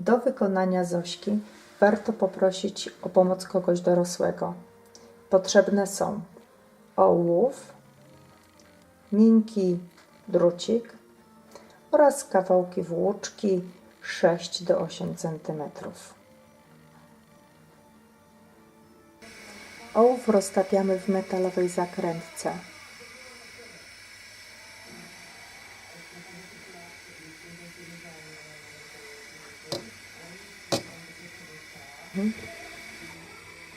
Do wykonania Zośki warto poprosić o pomoc kogoś dorosłego. Potrzebne są ołów, miękki drucik oraz kawałki włóczki 6 do 8 cm. Ołów roztapiamy w metalowej zakrętce.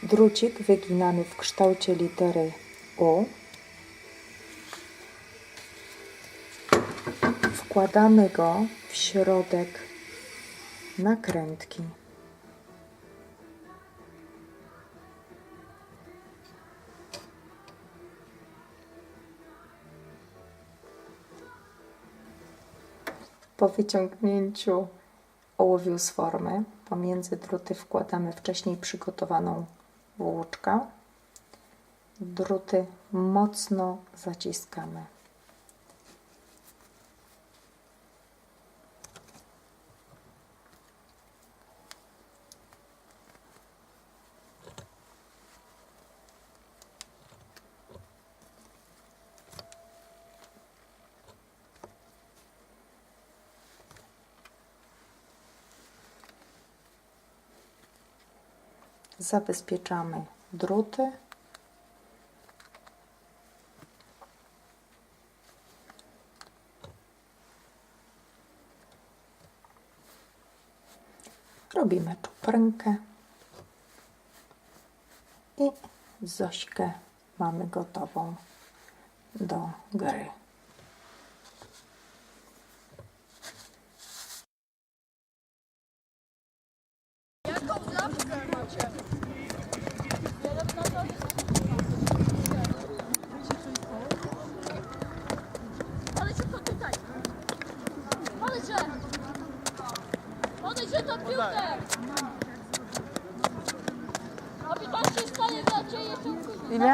Drucik wyginany w kształcie litery U. Wkładamy go w środek nakrętki. Po wyciągnięciu ołowiu z formy pomiędzy druty wkładamy wcześniej przygotowaną włóczkę. Druty mocno zaciskamy. Zabezpieczamy druty. Robimy czuprynkę i Zośkę mamy gotową do gry. Podejdź Podejdź się tą piłkę. Kapitan się stanie dla Ciebie jeszcze Ile?